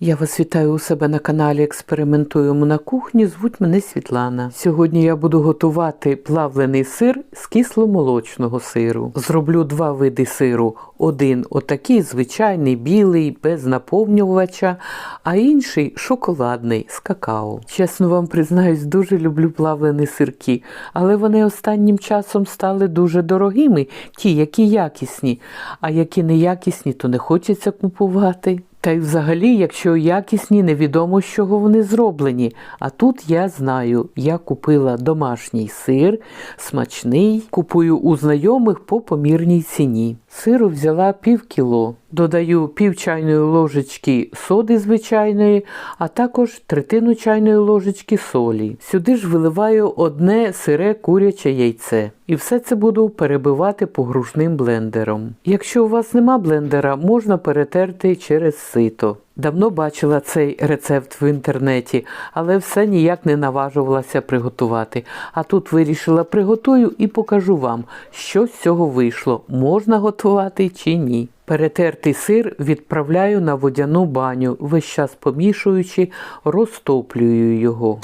Я вас вітаю у себе на каналі Експериментуємо на кухні. Звуть мене Світлана. Сьогодні я буду готувати плавлений сир з кисломолочного сиру. Зроблю два види сиру: один отакий звичайний білий, без наповнювача, а інший шоколадний з какао. Чесно вам признаюсь, дуже люблю плавлені сирки, але вони останнім часом стали дуже дорогими, ті, які якісні, а які неякісні, то не хочеться купувати. Та й взагалі, якщо якісні, невідомо з чого вони зроблені. А тут я знаю, я купила домашній сир, смачний, купую у знайомих по помірній ціні. Сиру взяла пів кіло. Додаю пів чайної ложечки соди звичайної, а також третину чайної ложечки солі. Сюди ж виливаю одне сире куряче яйце. І все це буду перебивати погружним блендером. Якщо у вас нема блендера, можна перетерти через сито. Давно бачила цей рецепт в інтернеті, але все ніяк не наважувалася приготувати. А тут вирішила приготую і покажу вам, що з цього вийшло, можна готувати чи ні. Перетертий сир відправляю на водяну баню, весь час помішуючи, розтоплюю його.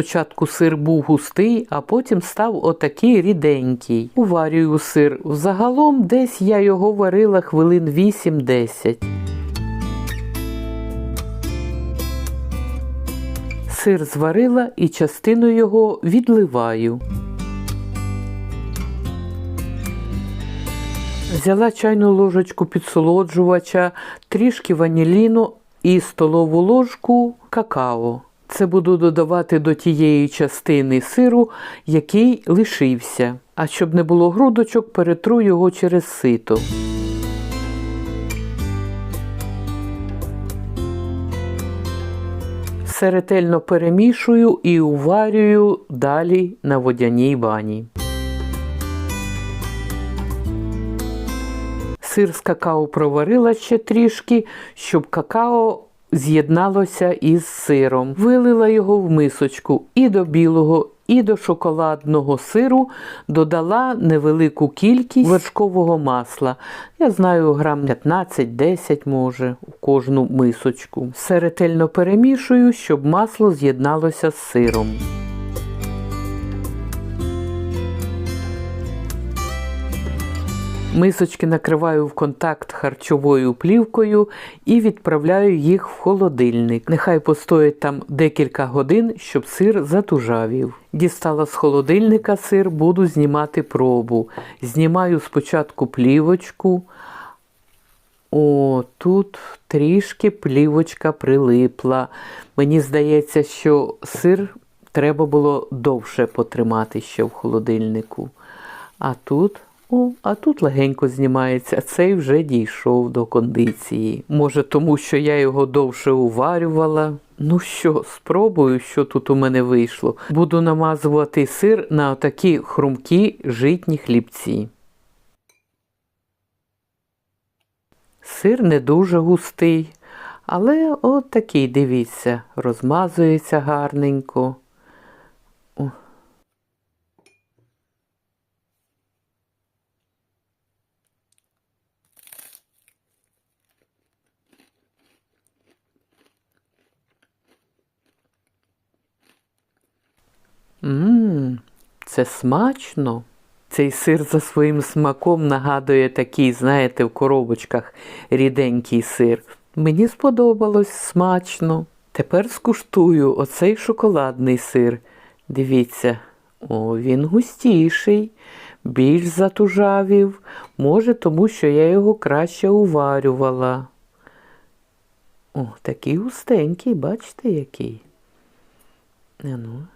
Спочатку сир був густий, а потім став отакий ріденький. Уварюю сир. Загалом десь я його варила хвилин 8-10. Сир зварила і частину його відливаю. Взяла чайну ложечку підсолоджувача, трішки ваніліну і столову ложку какао. Це буду додавати до тієї частини сиру, який лишився. А щоб не було грудочок, перетру його через сито. Все ретельно перемішую і уварюю далі на водяній бані. Сир з какао проварила ще трішки, щоб какао з'єдналося із сиром. Вилила його в мисочку і до білого, і до шоколадного сиру додала невелику кількість вершкового масла. Я знаю, грам 15-10 може у кожну мисочку. Все ретельно перемішую, щоб масло з'єдналося з сиром. Мисочки накриваю в контакт харчовою плівкою і відправляю їх в холодильник. Нехай постоять там декілька годин, щоб сир затужавів. Дістала з холодильника сир, буду знімати пробу. Знімаю спочатку плівочку. О, тут трішки плівочка прилипла. Мені здається, що сир треба було довше потримати ще в холодильнику. А тут. О, а тут легенько знімається, цей вже дійшов до кондиції. Може, тому що я його довше уварювала. Ну що, спробую, що тут у мене вийшло. Буду намазувати сир на такі хрумкі житні хлібці. Сир не дуже густий, але от такий, дивіться, розмазується гарненько. О. Ммм, це смачно. Цей сир за своїм смаком нагадує такий, знаєте, в коробочках ріденький сир. Мені сподобалось смачно. Тепер скуштую оцей шоколадний сир. Дивіться, о, він густіший, більш затужавів. Може, тому що я його краще уварювала. О, такий густенький, бачите, який. Ну.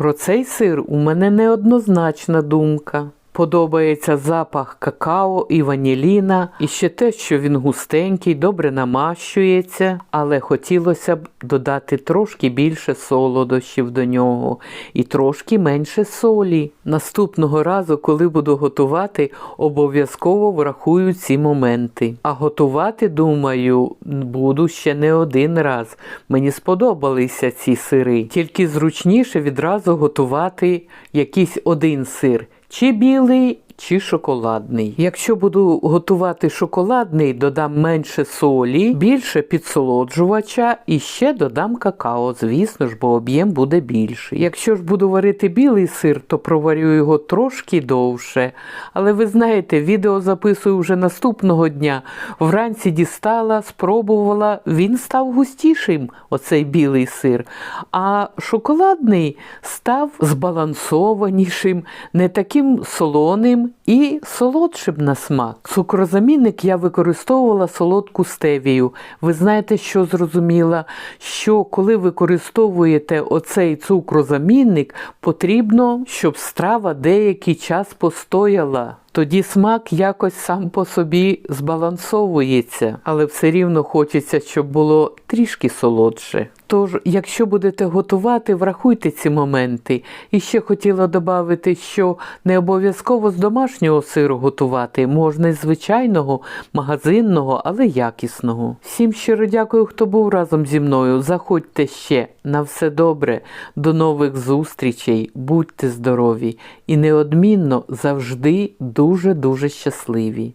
Про цей сир у мене неоднозначна думка. Подобається запах какао і ваніліна, і ще те, що він густенький, добре намащується, але хотілося б додати трошки більше солодощів до нього і трошки менше солі. Наступного разу, коли буду готувати, обов'язково врахую ці моменти. А готувати, думаю, буду ще не один раз. Мені сподобалися ці сири, тільки зручніше відразу готувати якийсь один сир. Чи білий, чи шоколадний. Якщо буду готувати шоколадний, додам менше солі, більше підсолоджувача і ще додам какао, звісно ж, бо об'єм буде більший. Якщо ж буду варити білий сир, то проварю його трошки довше. Але ви знаєте, відео записую вже наступного дня. Вранці дістала, спробувала, він став густішим, оцей білий сир. А шоколадний став збалансованішим, не таким солоним і солодшим на смак. Цукрозамінник я використовувала солодку стевію. Ви знаєте, що зрозуміла? Що коли використовуєте оцей цукрозамінник, потрібно, щоб страва деякий час постояла. Тоді смак якось сам по собі збалансовується, але все рівно хочеться, щоб було трішки солодше. Тож, якщо будете готувати, врахуйте ці моменти. І ще хотіла додати, що не обов'язково з домашнього сиру готувати, можна і звичайного, магазинного, але якісного. Всім щиро дякую, хто був разом зі мною. Заходьте ще на все добре. До нових зустрічей, будьте здорові і неодмінно завжди дуже-дуже щасливі.